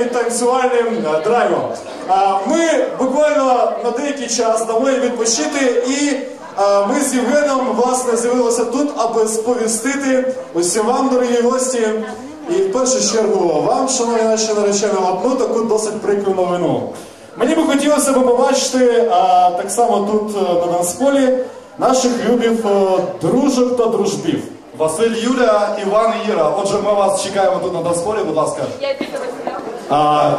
і танцювальним е, драйвом. Ми буквально на деякий час дамо їм відпочити і. е, Ми з Євгеном власне з'явилися тут, аби сповістити усім вам, дорогі гості, і в першу чергу вам, шановні наші наречені, одну таку досить прикру новину. Мені би хотілося б побачити а, так само тут е, на танцполі наших любів е, дружок та дружбів. Василь, Юля, Іван і Іра. Отже, ми вас чекаємо тут на танцполі, будь ласка. Я. А,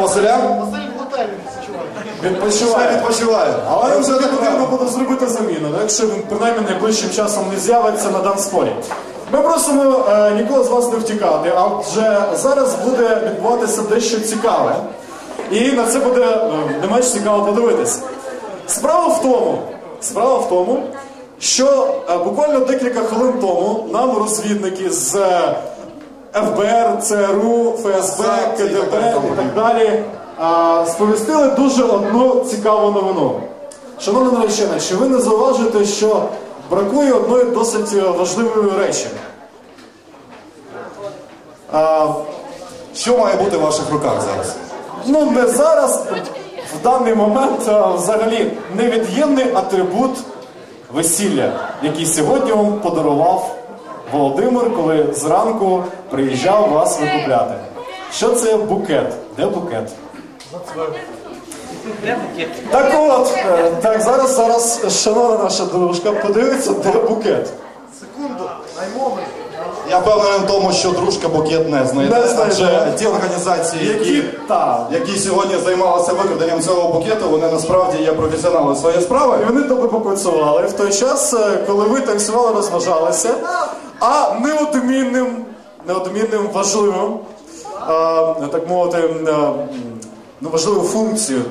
Василя. Відпочиває. відпочиває. Але вже вже не потрібно буде зробити заміну, ну, якщо він принаймні найближчим часом не з'явиться на танцполі. Ми просимо е, нікого з вас не втікати, адже зараз буде відбуватися дещо цікаве. І на це буде е, не менш цікаво подивитися. Справа в тому, справа в тому, що е, буквально декілька хвилин тому нам розвідники з е, ФБР, ЦРУ, ФСБ, КДБ і так далі сповістили дуже одну цікаву новину. Шановна наречена, чи ви не зауважуєте, що бракує одної досить е, важливої речі? А, Що має бути в ваших руках зараз? ну, не зараз, в даний момент а, взагалі невід'ємний атрибут весілля, який сьогодні вам подарував Володимир, коли зранку приїжджав вас викупляти. Що це букет? Де букет? Так от, е, так зараз, зараз, шановна наша дружка, подивиться, де букет. Я впевнений в тому, що дружка букет не знайде, Не знайде. адже ті організації, Які які, та. які сьогодні займалися викраденням цього букету, вони насправді є професіонали своєї справи. І вони тобі попрацювали в той час, е, коли ви танцювали, розважалися, а неодмінним, неодмінним важливим, так мовити, ну, важливою функцією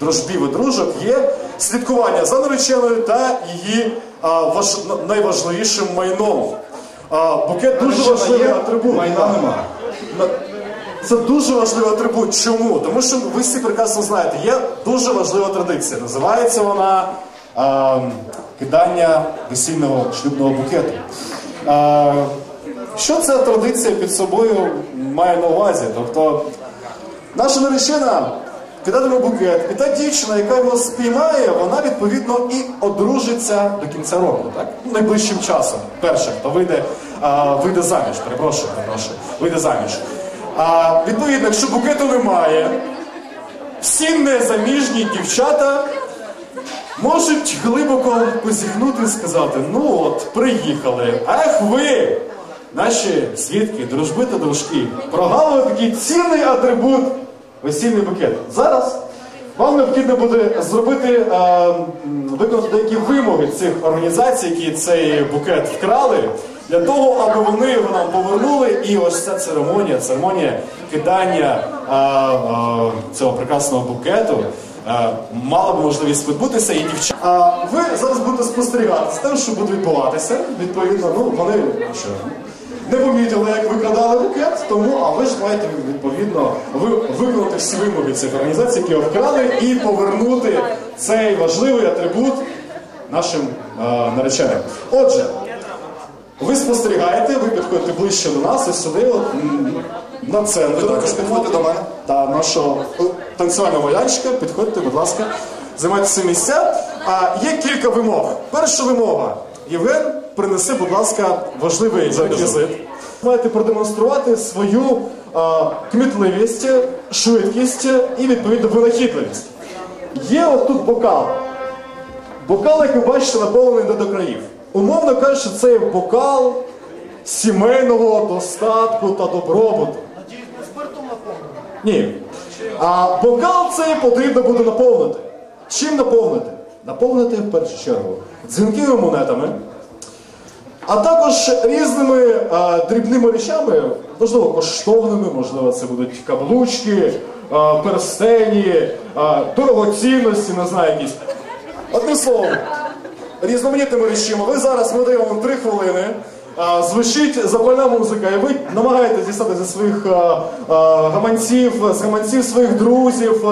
дружбів і дружок є слідкування за нареченою та її важ- найважливішим майном. А, Букет дуже важливий є, атрибут. майна нема. Це дуже важливий атрибут. Чому? Тому що ви всі прекрасно знаєте, є дуже важлива традиція. Називається вона а, кидання весільного шлюбного букету. Що ця традиція під собою має на увазі? Тобто, наша наречена кидатиме букет, і та дівчина, яка його спіймає, вона відповідно і одружиться до кінця року, так? Ну, Найближчим часом. Перше, хто вийде, а, вийде заміж, перепрошую, перепрошую, вийде заміж. А, відповідно, якщо букету немає, всі незаміжні дівчата можуть глибоко позіхнути і сказати: ну от, приїхали. Ах ви, наші свідки, дружби та дружки, прогавили такий цінний атрибут весільний букет. Зараз вам необхідно буде зробити, е, виконати деякі вимоги цих організацій, які цей букет вкрали, для того, аби вони його нам повернули. І ось ця церемонія, церемонія кидання е, е, цього прекрасного букету. Е, Мала б можливість відбутися і дівчата. А ви зараз будете спостерігати з тим, що буде відбуватися. Відповідно, ну вони що не помітили, як викрадали букет, тому а ви ж маєте відповідно ви виконати всі вимоги цих організацій, які вкрали, і повернути цей важливий атрибут нашим е, нареченим. Отже, спостерігаєте, ви підходите ближче до нас і сюди, от, м, на центр. Ви також підходьте до мене. Та нашого е, танцювального майданчика, підходьте, будь ласка, займайте ці місця. А є кілька вимог. Перша вимога. Євген, принеси, будь ласка, важливий реквізит. Маєте продемонструвати свою а, кмітливість, швидкість і відповідно винахідливість. Є отут бокал. Бокал, як ви бачите, наповнений не до країв. Умовно кажучи, це є бокал сімейного достатку та добробуту. Ні. А бокал цей потрібно буде наповнити. Чим наповнити? Наповнити в першу чергу дзвінкими монетами, а також різними а, дрібними речами, можливо, коштовними, можливо, це будуть каблучки, а, перстені, а, дорогоцінності, не знаю, якісь. Одним словом, різноманітними речами. Ви зараз ми даємо вам три хвилини. звучить запальна музика, і ви намагаєтесь дістати зі своїх а, а, гаманців, з гаманців своїх друзів.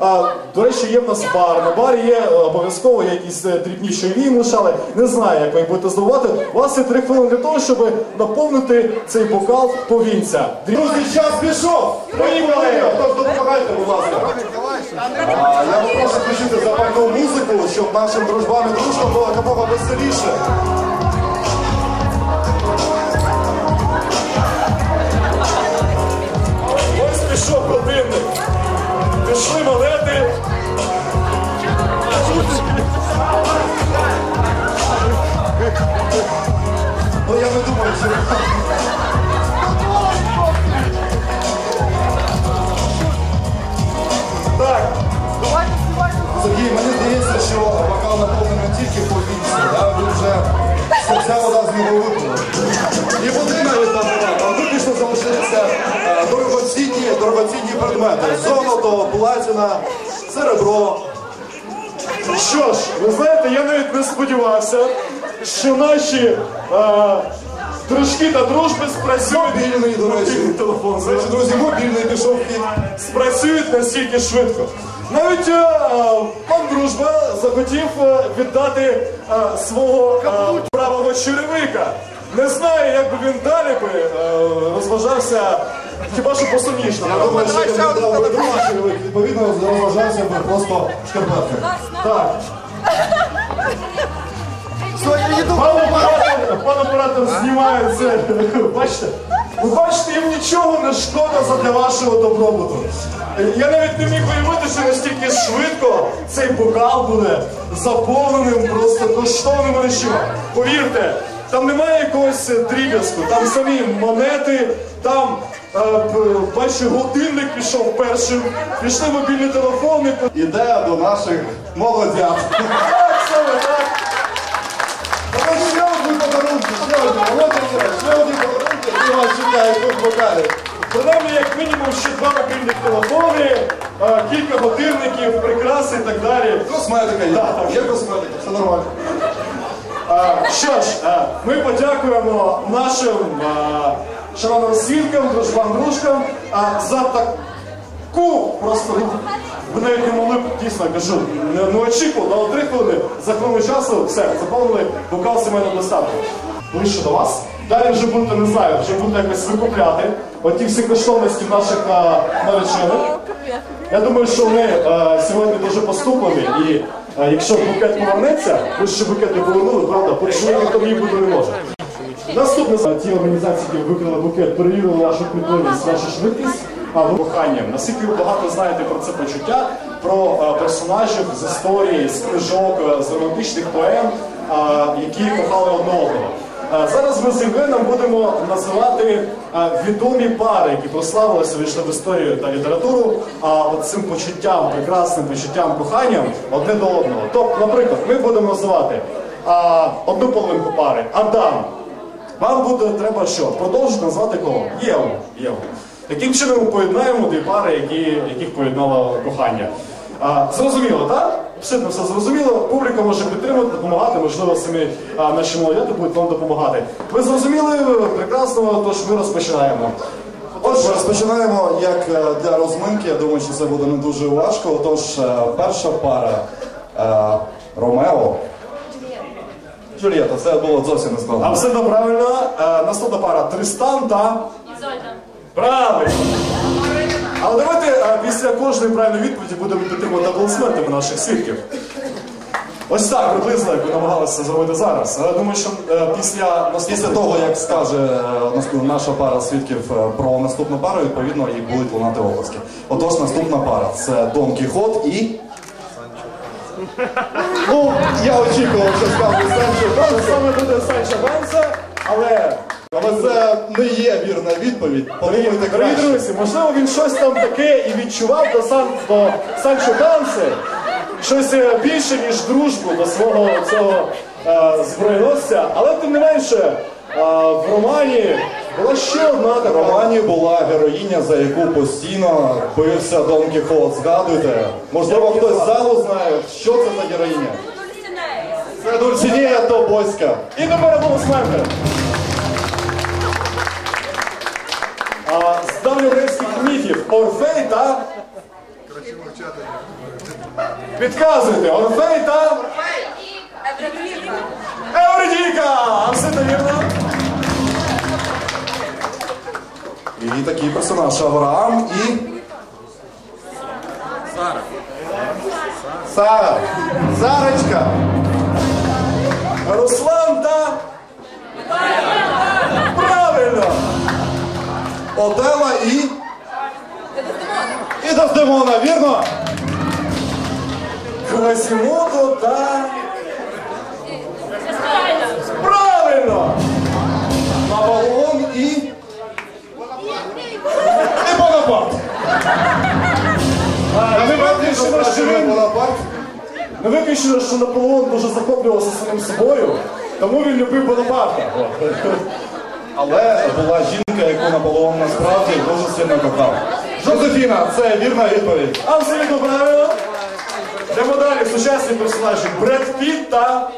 А, до речі, є в нас бар. На барі є е, обов'язково якісь е, дрібні чайові мушали. Не знаю, як ви їх будете здобувати. У вас є три хвилини для того, щоб наповнити цей бокал повінця. Друзі, час пішов! Поїхали! Тож допомагайте, будь ласка. Я попрошу включити запальну музику, щоб нашим дружбам і дружкам було веселіше. Ось пішов противник. Пішли монети. Ну я не думаю, що. Нього випала. І буде навіть назвати, а виключно залишилися е, дорогоцінні, дорогоцінні предмети. Золото, платина, серебро. що ж, ви знаєте, я навіть не сподівався, що наші е, дружки та дружби спрацюють. Мобільний, до речі. Мобільний телефон. До речі, друзі, мобільний пішов хід. спрацюють настільки швидко. Навіть е, е, пан дружба захотів е, віддати е, свого е, правого черевика. Не знаю, як би він далі би е, розважався, хіба що посумніше. Я думаю, що він дав би другий чоловік, відповідно, розважався би просто в шкарпетках. Так. Пан оператор, пан оператор знімає це. Бачите? Ви бачите, їм нічого не шкода задля вашого добробуту. Я навіть не міг уявити, що настільки швидко цей бокал буде заповненим просто коштовними речима. Повірте, там немає якогось дріб'язку, там самі монети, там, е, бачу, годинник пішов першим, пішли мобільні телефони. Іде до наших молодят. Так, саме так. Ще. Володя, ще одні подарунки, які вас чекають тут бокалі. Принаймні, як мінімум, ще два мобільних телефони, е, кілька годинників, прикраси і так далі. Косметика є. Є косметика, все нормально. Е, Що ж, е, ми подякуємо нашим шановним свідкам, дружбам, дружкам за таку просто. ну, Ви навіть не могли б дійсно кажу, не, не очікував, дали три хвилини, за хвилину часу все, заповнили бокал сімейного достатку. Ближче до вас. Далі вже будете, не знаю, вже будете якось викупляти оті всі коштовності наших е, наречених. Я думаю, що вони е, сьогодні дуже поступлені, і е, якщо букет повернеться, ви ще букет не повернули, правда, почули, то мені буде не може. Наступне ті організації, які викрили букет, перевірили вашу прикольність, вашу швидкість, а ви коханням. Наскільки ви багато знаєте про це почуття, про е, персонажів з історії, з книжок, е, з романтичних поем, е, які кохали одне одного. Зараз ми з Євгеном будемо називати відомі пари, які прославилися, вийшли в історію та літературу, а цим почуттям, прекрасним почуттям, коханням одне до одного. Тобто, наприклад, ми будемо називати одну половинку пари Адам. Вам буде треба що? Продовжити назвати кого? Єву. Таким чином ми поєднаємо дві пари, яких поєднало кохання. А, зрозуміло, так? Абсолютно все зрозуміло. Публіка може підтримати, допомагати, можливо, самі а, наші молодята будуть вам допомагати. Ви зрозуміли прекрасно, тож ми розпочинаємо. Отже, розпочинаємо як е, для розминки. Я думаю, що це буде не дуже важко. Отож, е, перша пара е, Ромео. Джульєта, це було зовсім не складно. Абсолютно правильно. Е, наступна пара Тристан та. Правильно. Але давайте е, після кожної правильної відповіді будемо підтримувати аплодисментами наших свідків. Ось так приблизно, як ви намагалися зробити зараз. Але думаю, що е, після Після того, як скаже е, наша пара свідків про наступну пару, відповідно, їх будуть лунати оплески. Отож, наступна пара це Дон Кіхот і. Ну, я очікував, що скаже Санчо Панса, саме буде Санчо Банса, але але це не є вірна відповідь. Подумайте Дорогі краще. друзі, можливо, він щось там таке і відчував до Сан до Санчо Данси, щось е, більше, ніж дружбу до свого цього е, збройносця. Але тим не менше, е, в романі була ще одна В така. романі була героїня, за яку постійно бився Дон Кіхот. Згадуйте. Можливо, хтось з залу знає, що це за героїня. Це Дульсінея Тобоська. І тепер аплодисменти. давньогрецьких міфів Орфей та. Підказуйте, Орфей та. Евредіка! Абсолютно вірно. І такий персонаж Авраам і. Сара. Сара. Зарочка. Руслан та. Правильно! Отела і. І Дездемона, вірно? Квасімото та. Правильно! Аполлон і. І Бонапарт. не виключено, що Наполеон дуже захоплювався самим собою, тому він любив Бонапарта. Але була жінка, яку Наполеон насправді дуже сильно кохав. Жозефіна, це вірна відповідь. Абсолютно правильно. Йдемо далі. Сучасні персонажі. Бред Піт та.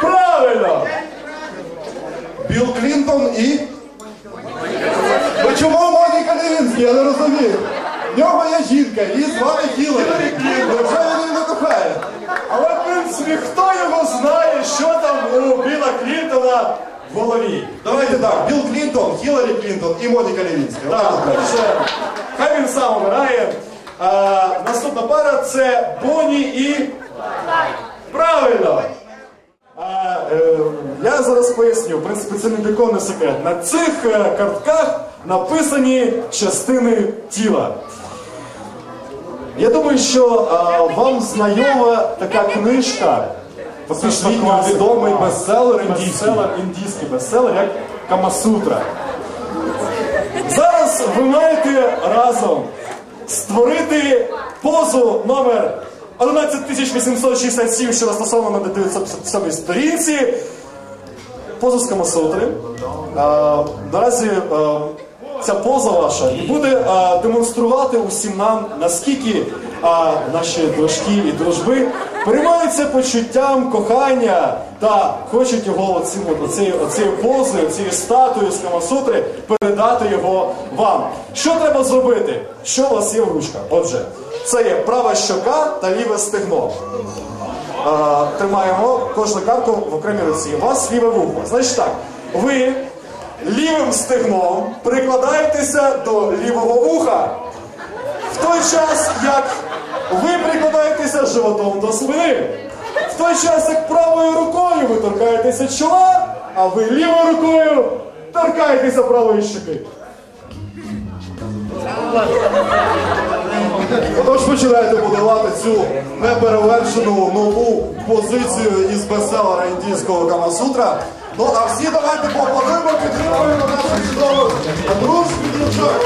Правильно! Білл Клінтон і. Ви чому Моніка Левінський? Я не розумію. В нього є жінка, її звати Хіларі. Невже кохає? Але, в принципі, хто його знає, що там у Біла Клінтона в голові? Давайте так, Білл Клінтон, Хіларі Клінтон і Моніка Левінська. Так, отже, хай він сам обирає. А, наступна пара це Бонні і. Правильно! А, е, я зараз поясню, в принципі, це не секрет. На цих е, картках написані частини тіла. Я думаю, що а, вам знайома така книжка, фактично відомий бестселер індійський. бестселер, індійський бестселер, як Камасутра. Зараз ви маєте разом створити позу номер 11867, що застосовано на 957 сторінці. Позу з Камасутри. А, наразі а, ця поза ваша і буде а, демонструвати усім нам, наскільки а, наші дружки і дружби переймаються почуттям кохання та хочуть його оцим, оцією, оцією позою, цією статуєю з Камасутри передати його вам. Що треба зробити? Що у вас є в ручках? Отже, це є права щока та ліве стегно. А, тримаємо кожну карту в окремій руці. У вас ліве вухо. Значить так, ви лівим стегном прикладаєтеся до лівого вуха. В той час, як ви прикладаєтеся животом до спини. В той час, як правою рукою ви торкаєтеся чола, а ви лівою рукою торкаєтеся правої щоки. Отож починаєте будувати цю неперевершену нову позицію із бестселера індійського Камасутра. Ну а всі давайте поаплодуємо, підтримуємо нашу чудову дружку дівчат.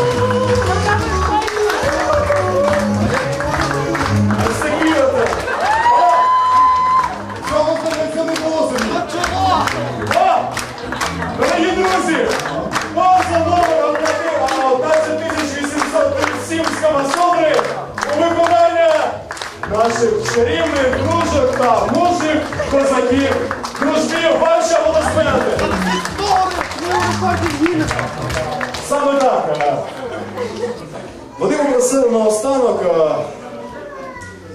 Вони попросили наостанок. е,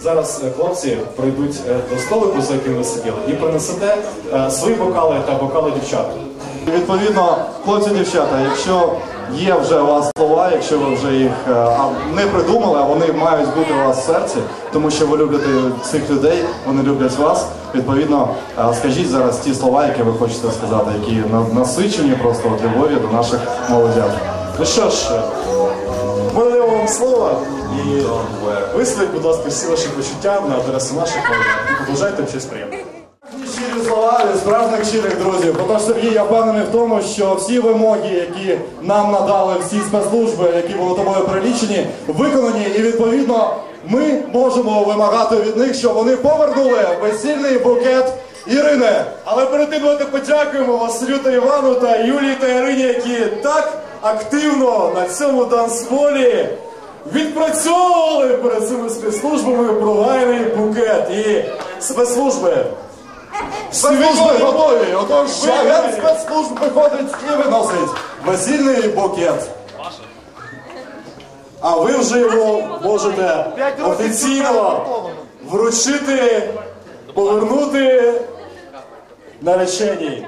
Зараз е, хлопці прийдуть е, до столику, за яким ви сиділи, і принесете свої бокали та бокали дівчат. Відповідно, хлопці дівчата, якщо є вже у вас слова, якщо ви вже їх не придумали, а вони мають бути у вас в серці, тому що ви любите цих людей, вони люблять вас. Відповідно, скажіть зараз ті слова, які ви хочете сказати, які насичені просто от любові до наших молодят. Ну що ж, е, слово і висловіть, будь ласка, всі ваші почуття на адресу наших молодят. І побажайте щось приємне. Щирі слова від справжніх щирих друзів. Отож, Сергій, я впевнений в тому, що всі вимоги, які нам надали всі спецслужби, які були тобою перелічені, виконані, і відповідно ми можемо вимагати від них, щоб вони повернули весільний букет Ірини. Але перед тим давайте подякуємо Василю та Івану та Юлії та Ірині, які так активно на цьому танцполі відпрацьовували перед цими спецслужбами провайний букет. І спецслужби Спецслужби готові. Отож, агент спецслужб виходить і виносить весільний букет. а ви вже його можете офіційно вручити, повернути нареченій.